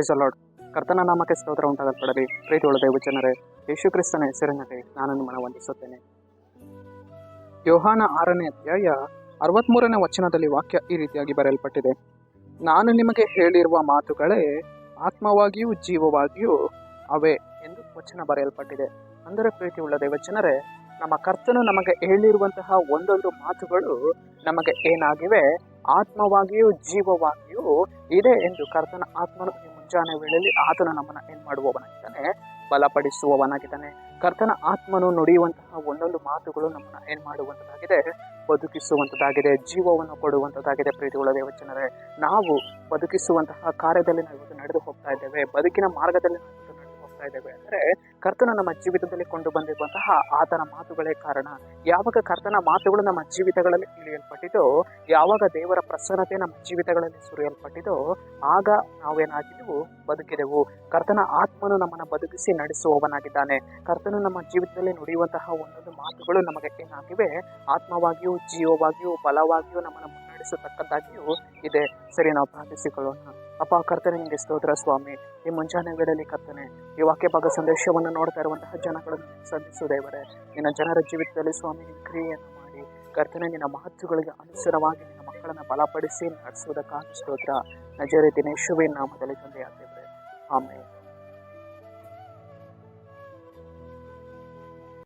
Price ಕರ್ತನ ನಾಮಕ್ಕೆ ಸ್ತೋತ್ರ ಉಂಟಾಗಲ್ಪಡಲಿ. ಪ್ರೀತಿಯುಳ್ಳ ದೇವಜನರೇ, ಯೇಸು ಕ್ರಿಸ್ತನ ಹೆಸರಿನಲ್ಲಿ ನಾನು ನಿಮ್ಮನ್ನು ವಂದಿಸುತ್ತೇನೆ ಯೋಹಾನ ಆರನೇ ಅಧ್ಯಾಯ ಅರವತ್ಮೂರನೇ ವಚನದಲ್ಲಿ ವಾಕ್ಯ ಈ ರೀತಿಯಾಗಿ ಬರೆಯಲ್ಪಟ್ಟಿದೆ. ನಾನು ನಿಮಗೆ ಹೇಳಿರುವ ಮಾತುಗಳೇ ಆತ್ಮವಾಗಿಯೂ ಜೀವವಾಗಿಯೂ ಅವೇ ಎಂದು ವಚನ ಬರೆಯಲ್ಪಟ್ಟಿದೆ. ಅಂದರೆ ಪ್ರೀತಿಯುಳ್ಳ ವಚನರೇ ನಮ್ಮ ಕರ್ತನು ನಮಗೆ ಹೇಳಿರುವಂತಹ ಒಂದೊಂದು ಮಾತುಗಳು ನಮಗೆ ಏನಾಗಿವೆ? ಆತ್ಮವಾಗಿಯೂ ಜೀವವಾಗಿಯೂ ಇದೆ ಎಂದು ಕರ್ತನ ಆತ್ಮನು ಮುಂಜಾನೆ ವೇಳೆಯಲ್ಲಿ ಆತನ ನಮ್ಮನ್ನ ಏನ್ ಮಾಡುವವನಾಗಿದ್ದಾನೆ ಬಲಪಡಿಸುವವನಾಗಿದ್ದಾನೆ. ಕರ್ತನ ಆತ್ಮನು ನುಡಿಯುವಂತಹ ಒಂದೊಂದು ಮಾತುಗಳು ನಮ್ಮನ್ನ ಏನ್ ಮಾಡುವಂತದ್ದಾಗಿದೆ, ಬದುಕಿಸುವಂತದ್ದಾಗಿದೆ, ಜೀವವನ್ನು ಕೊಡುವಂತದ್ದಾಗಿದೆ ಪ್ರೀತಿಗಳ ದೇವಚನರೇ ನಾವು ಬದುಕಿಸುವಂತಹ ಕಾರ್ಯದಲ್ಲಿ ನಾವು ಇವತ್ತು ನಡೆದು ಹೋಗ್ತಾ ಇದ್ದೇವೆ. ಬದುಕಿನ ಮಾರ್ಗದಲ್ಲಿ ಹೋಗ್ತಾ ಇದ್ದೇವೆ ಅಂದ್ರೆ ಕರ್ತನ ನಮ್ಮ ಜೀವಿತದಲ್ಲಿ ಕೊಂಡು ಬಂದಿರುವಂತಹ ಆತನ ಮಾತುಗಳೇ ಕಾರಣ. ಯಾವಾಗ ಕರ್ತನ ಮಾತುಗಳು ನಮ್ಮ ಜೀವಿತಗಳಲ್ಲಿ ತಿಳಿಯಲ್ಪಟ್ಟಿದ್ದು ಯಾವಾಗ ದೇವರ ಪ್ರಸನ್ನತೆ ನಮ್ಮ ಜೀವಿತಗಳಲ್ಲಿ ಸುರಿಯಲ್ಪಟ್ಟಿದ್ದು ಆಗ ನಾವೇನಾಗಿದ್ದೆವು ಬದುಕಿದೆವು. ಕರ್ತನ ಆತ್ಮನು ನಮ್ಮನ್ನು ಬದುಕಿಸಿ ನಡೆಸುವವನಾಗಿದ್ದಾನೆ. ಕರ್ತನು ನಮ್ಮ ಜೀವಿತದಲ್ಲಿ ನುಡಿಯುವಂತಹ ಒಂದೊಂದು ಮಾತುಗಳು ನಮಗೆ ಏನಾಗಿವೆ? ಆತ್ಮವಾಗಿಯೂ, ಜೀವವಾಗಿಯೂ, ಬಲವಾಗಿಯೂ ನಮ್ಮನ್ನು ಮುನ್ನಡೆಸತಕ್ಕದ್ದಾಗಿಯೂ ಇದೆ. ಸರಿ, ನಾವು ಪ್ರಾರ್ಥಿಸಿಕೊಳ್ಳೋಣ. ಅಪ್ಪ, ಕರ್ತನೆ ನಿಮಗೆ ಸ್ತೋತ್ರ, ಸ್ವಾಮಿ. ಈ ಮುಂಜಾನೆ ವೇಳೆಯಲ್ಲಿ ಕರ್ತನೆ, ಈ ವಾಕ್ಯ ಭಾಗ ಸಂದೇಶವನ್ನು ನೋಡ್ತಾ ಇರುವಂತಹ ಜನಗಳನ್ನು ಸಂಧಿಸು, ದೇವರೇ. ನಿನ್ನ ಜನರ ಜೀವಿತದಲ್ಲಿ ಸ್ವಾಮಿ, ನಿನ್ನ ಕ್ರಿಯೆಯನ್ನು ಮಾಡಿ. ಕರ್ತನೆ, ನಿನ್ನ ಮಹತ್ವಗಳಿಗೆ ಅನುಸಾರವಾಗಿ ನಿನ್ನ ಮಕ್ಕಳನ್ನು ಬಲಪಡಿಸಿ ನಡೆಸುವುದಕ್ಕಾಗಿ ಸ್ತೋತ್ರ. ನಜರೆ ದಿನೇಶುವಿನ ನಾಮದಲ್ಲಿ ತಂದೆಯಾಗಿದ್ದೇವೆ ಆಮೇಲೆ